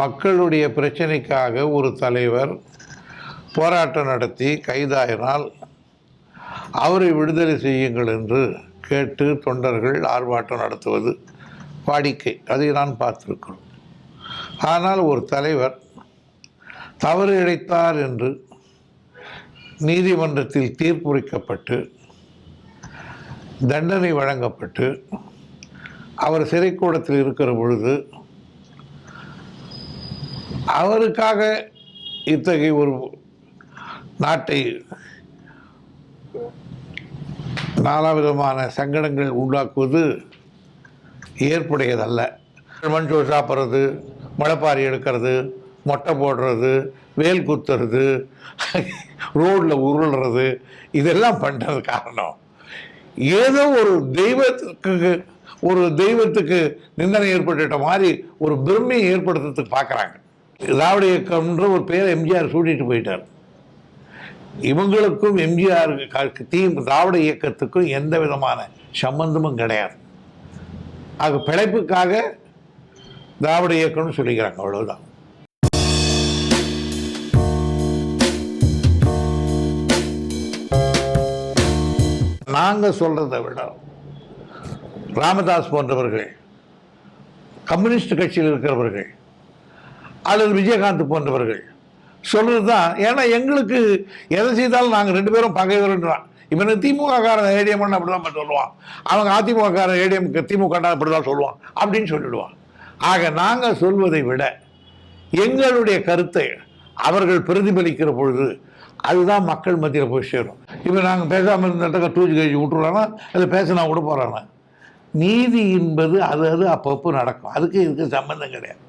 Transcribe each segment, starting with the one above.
மக்களுடைய பிரச்சனைக்காக ஒரு தலைவர் போராட்டம் நடத்தி கைதாயினால் அவரை விடுதலை செய்யுங்கள் என்று கேட்டு தொண்டர்கள் ஆர்ப்பாட்டம் நடத்துவது வாடிக்கை. அதை நான் பார்த்துருக்கிறோம். ஆனால் ஒரு தலைவர் தவறு இழைத்தார் என்று நீதிமன்றத்தில் தீர்ப்புரைக்கப்பட்டு தண்டனை வழங்கப்பட்டு அவர் சிறைக்கூடத்தில் இருக்கிற பொழுது அவருக்காக இத்தகைய ஒரு நாட்டை நாலாவிதமான சங்கடங்கள் உண்டாக்குவது ஏற்புடையதல்ல. மண்சோறு சாப்பிட்றது முளைப்பாரி எடுக்கிறது மொட்டை போடுறது வேல் குத்துறது ரோடில் உருள்றது இதெல்லாம் பண்ணுறது காரணம். ஏதோ ஒரு தெய்வத்துக்கு ஒரு தெய்வத்துக்கு நிந்தனை ஏற்பட்டுட்ட மாதிரி ஒரு பெருமையை ஏற்படுத்துறதுக்கு பார்க்குறாங்க. திராவிட இயக்கம்ன்ற ஒரு பேர் எம்ஜிஆர் சூட்டிட்டு போயிட்டார். இவங்களுக்கும் எம்ஜிஆர் தீம் திராவிட இயக்கத்துக்கும் எந்த விதமான சம்பந்தமும் கிடையாது. ஆக பிழைப்புக்காக திராவிட இயக்கம்னு சொல்லிக்கிறாங்க அவ்வளவுதான். நாங்கள் சொல்கிறத விட ராமதாஸ் போன்றவர்கள் கம்யூனிஸ்ட் கட்சியில் இருக்கிறவர்கள் அல்லது விஜயகாந்த் போன்றவர்கள். சொல்றது தான் ஏன்னா எங்களுக்கு எதை செய்தாலும் நாங்கள் ரெண்டு பேரும் பகைவர்ன்றான் இவன் திமுக காரன் ஏடிஎம் அப்படிதான் சொல்லுவான். அவங்க அதிமுக காரன் ஏடிஎம் திமுக அப்படிதான் சொல்லுவான். அப்படின்னு சொல்லிடுவான். ஆக நாங்கள் சொல்வதை விட எங்களுடைய கருத்தை அவர்கள் பிரதிபலிக்கிற பொழுது அதுதான் மக்கள் மத்தியில் போய் சேரும். இப்போ நாங்கள் பேசாமல் இருந்தட்டக்க டூஜி கழிச்சு விட்டுறானா இல்லை பேசினா கூட போகிறானா நீதி என்பது அது அது அப்பப்போ நடக்கும். அதுக்கு இதுக்கு சம்மந்தம் கிடையாது.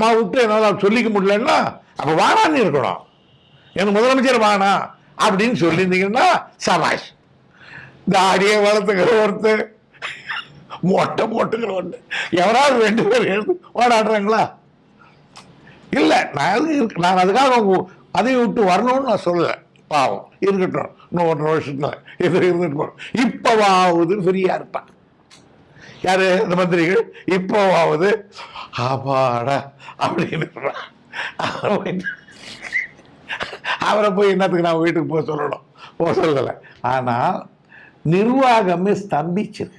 அம்மா விட்டு என்னால் சொல்லிக்க முடியலன்னா அப்போ வானான்னு இருக்கணும். எனக்கு முதலமைச்சர் வானா அப்படின்னு சொல்லியிருந்தீங்கன்னா சபாஷ். தாடியை வளர்த்துக்கிற ஒருத்தர் மொட்டை போட்டுக்கிற ஒன்று எவராவது ரெண்டு பேர் எழுந்து ஓடாடுறாங்களா இல்லை நான் அது இருக்கு நான் அதுக்காக அதை விட்டு வரணும்னு நான் சொல்லலை. பாவம் இருக்கட்டும். இன்னும் ஒன்றரை வருஷத்துல இது இருந்துட்டு போகிறோம் இப்போவாவது ஃப்ரீயாக இருப்பேன். யாரு? இந்த மந்திரிகள். இப்போவாவது ஆபாடா அப்படின்னு அவரை போய்- அவரை போய் என்னத்துக்கு நான் வீட்டுக்கு போக சொல்லணும்? போக சொல்லலை. ஆனால் நிர்வாகமே ஸ்தம்பிச்சிருக்கு.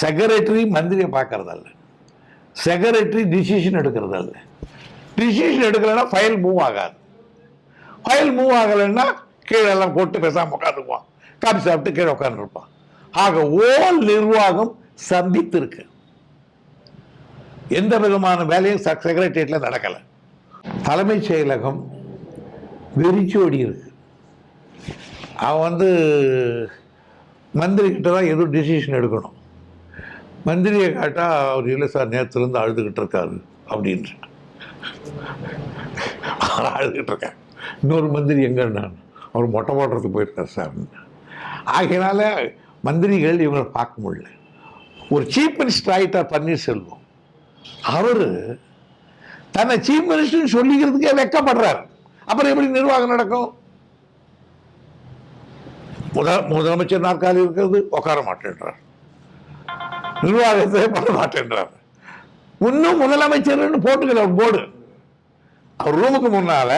செக்ரட்டரி மந்திரியை பார்க்கறதல்ல. செக்ரட்டரி டிசிஷன் எடுக்கிறதல்ல. டிசிஷன் எடுக்கலைன்னா ஃபைல் மூவ் ஆகாது. ஃபைல் மூவ் ஆகலைன்னா கீழே எல்லாம் போட்டு பேசாமல் உட்காந்துக்குவான். காபி சாப்பிட்டு கீழே உட்காந்துருப்பான். ஆக ஓல் நிர்வாகம் சந்தித்திருக்கு. எந்த விதமான வேலையும் செக்ரட்டரியேட்டில் நடக்கலை. தலைமைச் செயலகம் வெறிச்சோடி இருக்கு அவன் வந்து மந்திரிக்கிட்ட தான் எதுவும் டிசிஷன் எடுக்கணும். மந்திரியை கேட்டால் அவர் இல்லை சார் நேற்றுலேருந்து அழுதுகிட்டு இருக்காரு அப்படின்ற. அவர் அழுதுகிட்டு இருக்கேன். இன்னொரு மந்திரி எங்கே? நான். அவர் மொட்டை போடுறதுக்கு போயிருக்கார் சார் ஆகையினால மந்திரிகள் இவங்களை பார்க்க முடியல. ஒரு சீஃப் மினிஸ்டர் ஆகிட்டார் பன்னீர்செல்வம். அவர் தன்னை சீஃப் மினிஸ்டர் சொல்லிக்கிறதுக்கே வெக்கப்படுறார். அப்புறம் எப்படி நிர்வாகம் நடக்கும்? முதல் முதலமைச்சர் நாற்காலி இருக்கிறது உட்கார மாட்டேன்றார். நிர்வாகத்தை பண்ண மாட்டேன்றார். இன்னும் முதலமைச்சர்னு போட்டுக்கல போர்டு. அவர் ரூமுக்கு முன்னால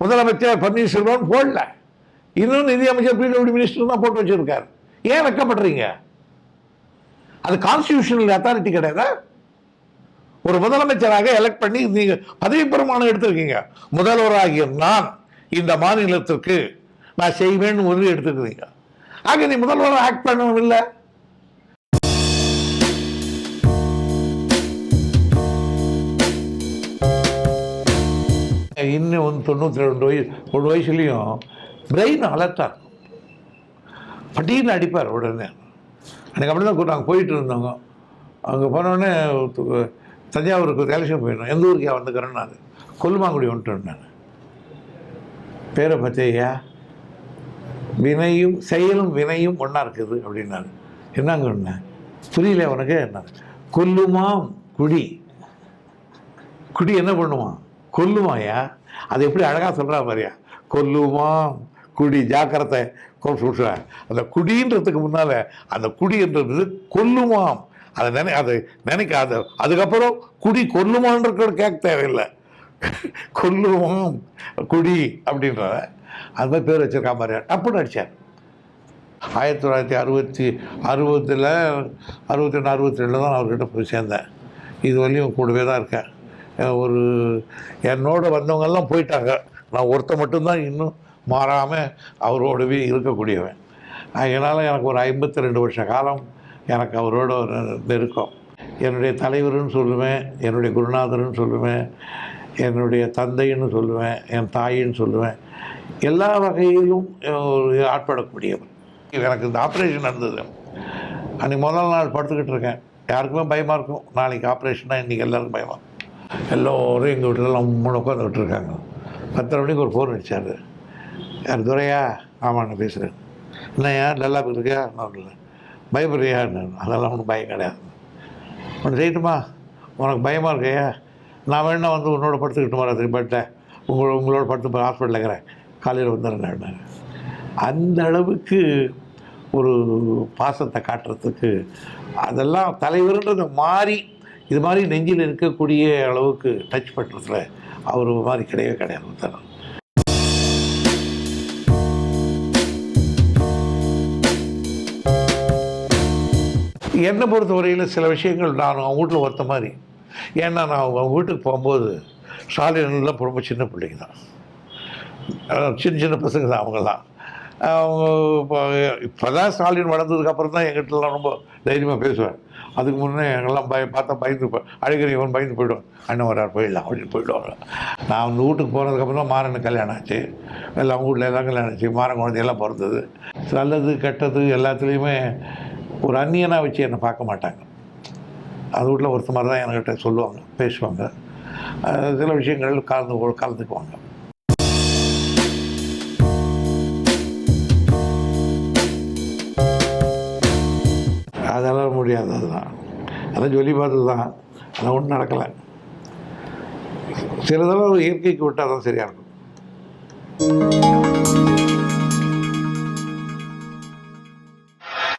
முதலமைச்சர் பன்னீர்செல்வம் போடல. இன்னும் நிதி அமைச்சர் பிடபிள்யூ மினிஸ்டர் தான் போட்டு வச்சிருக்காரு. ஏன் வெக்கப்படுறீங்க அது கான்ஸ்டியூஷனல் அத்தாரிட்டி கிடையாதா. ஒரு முதலமைச்சராக எலெக்ட் பண்ணி நீங்க பதவி பிரமாணம் எடுத்திருக்கீங்க. முதல்வராகிய நான் இந்த மாநிலத்திற்கு நான் செய்வேன்னு உறுதி எடுத்துக்கிறீங்க ஆக நீ முதல்வராக ஆக்ட் பண்ணவும் இல்லை? இன்னும் வந்து தொண்ணூற்றி ரெண்டு வயசு ஒரு வயசுலேயும் பிரெயின் அலர்ட்டாக இருக்கும். பட்டீர்னு அடிப்பார் உடனே. அன்றைக்கி அப்படி தான் நாங்கள் போயிட்டு இருந்தோங்க. அங்கே போனோடனே தஞ்சாவூருக்கு எலெக்ஷன் போயிடணும் எந்த ஊருக்கே வந்துக்கிறேன்னு நான் கொல்லுமாங்குடி வந்துட்டேன் நான். பேரை பச்சையா வினையும் செயலும் வினையும் ஒன்றா இருக்குது அப்படின்னாரு. என்னங்க ஒன்று புரியல உனக்கு? என்ன? கொல்லுமாம் குடி. குடி என்ன பண்ணுவான் கொல்லுமாயா அது எப்படி அழகாக சொல்கிறா மாதிரியா கொல்லுமாம் குடி. ஜாக்கிரதை. கொ- சொல்றேன் அந்த குடின்றதுக்கு முன்னால் அந்த குடின்றது கொல்லுமாம். அதை நினை அதை நினைக்க அது அதுக்கப்புறம் குடி கொல்லுமான்ற கூட கேட்க தேவையில்லை. கொல்லுவோம் குடி அப்படின்ற அது மாதிரி பேர் வச்சிருக்கா மாதிரி டப்புன்னு அடித்தார் ஆயிரத்தி தொள்ளாயிரத்தி அறுபத்தி அறுபத்தில் அறுபத்தி ரெண்டு அறுபத்தி ரெண்டில் தான் நான் அவர்கிட்ட போய் சேர்ந்தேன். இது வரையும் கூடவே தான் இருக்கேன். ஒரு என்னோட வந்தவங்கெல்லாம் போயிட்டாங்க. நான் ஒருத்தன் மட்டும்தான் இன்னும் மாறாமல் அவரோடவே இருக்கக்கூடியவன். அதனால் எனக்கு ஒரு ஐம்பத்தி ரெண்டு வருஷ காலம் எனக்கு அவரோட ஒரு நெருக்கம். என்னுடைய தலைவர்னு சொல்லுவேன் என்னுடைய குருநாதர்னு சொல்லுவேன் என்னுடைய தந்தைன்னு சொல்லுவேன் என் தாயின்னு சொல்லுவேன். எல்லா வகையிலும் ஒரு ஆட்படக்கூடியவர் எனக்கு இந்த ஆப்ரேஷன் நடந்தது. அன்றைக்கி முதல் நாள் படுத்துக்கிட்டு இருக்கேன். யாருக்குமே பயமாக இருக்கும். நாளைக்கு ஆப்ரேஷனா இன்றைக்கி எல்லாருக்கும் பயமாக எல்லோரும் எங்கள் வீட்டிலலாம் மூணு உட்காந்துக்கிட்டு இருக்காங்க. பத்தரை மணிக்கு ஒரு ஃபோன் அடித்தார் யார் துரையா? ஆமாண்ணா பேசுகிறேன் என்னையா நல்லா இருக்கியா நான் பயப்படுறியா? அதெல்லாம் ஒன்றும் பயம் கிடையாது. ஒன்று செய்யட்டுமா? உனக்கு பயமாக இருக்கையா? நான் வேணா வந்து உன்னோட படுத்துக்கிட்டு வரேன் திரும்பிட்டேன் உங்களோட உங்களோட படுத்து ஹாஸ்பிட்டலில் இருக்கிறேன். காலையில் வந்துடுறேன் அந்த அளவுக்கு ஒரு பாசத்தை காட்டுறதுக்கு அதெல்லாம் தலைவர்ன்றது மாறி இது மாதிரி நெஞ்சில் இருக்கக்கூடிய அளவுக்கு டச் பண்ணுறதுல அவர் மாதிரி கிடையவே கிடையாது என்னை பொறுத்த வரையில் சில விஷயங்கள் நான் அவங்க வீட்டில் ஒருத்த மாதிரி. ஏன்னா நான் அவங்க வீட்டுக்கு போகும்போது ஸ்டாலின்லாம் ரொம்ப சின்ன பிள்ளைங்க தான். சின்ன சின்ன பசங்க தான் அவங்கெல்லாம் அவங்க இப்போ இப்போ தான் ஸ்டாலின் வளர்ந்ததுக்கப்புறம் தான் எங்கிட்டலாம் ரொம்ப தைரியமாக பேசுவேன் அதுக்கு முன்னே எங்கெல்லாம் பய பார்த்தா பயந்து அழுகிற இவன் பயந்து போயிடுவான். அண்ணன் வரார் போயிடலாம் அப்படின்னு போயிடுவாங்க. நான் வந்து வீட்டுக்கு போனதுக்கப்புறம் தான் மாறனுக்கு கல்யாணம் ஆச்சு. எல்லாம் வீட்டில் எல்லாம் கல்யாணம் ஆச்சு. மாறன் குழந்தையெல்லாம் பிறந்தது. நல்லது கெட்டது எல்லாத்துலேயுமே ஒரு அந்நியனாக வச்சு என்னை பார்க்க மாட்டாங்க. அது வீட்டில் ஒருத்த மாதிரி தான் என்கிட்ட சொல்லுவாங்க பேசுவாங்க. சில விஷயங்கள் கலந்து கலந்துக்குவாங்க. அதெல்லாம் முடியாது அதுதான் அதெல்லாம் சொல்லி பார்த்தது தான். ஆனால் ஒன்றும் நடக்கலை. சிலதெல்லாம் இயற்கைக்கு விட்டால் தான் சரியாக இருக்கும்.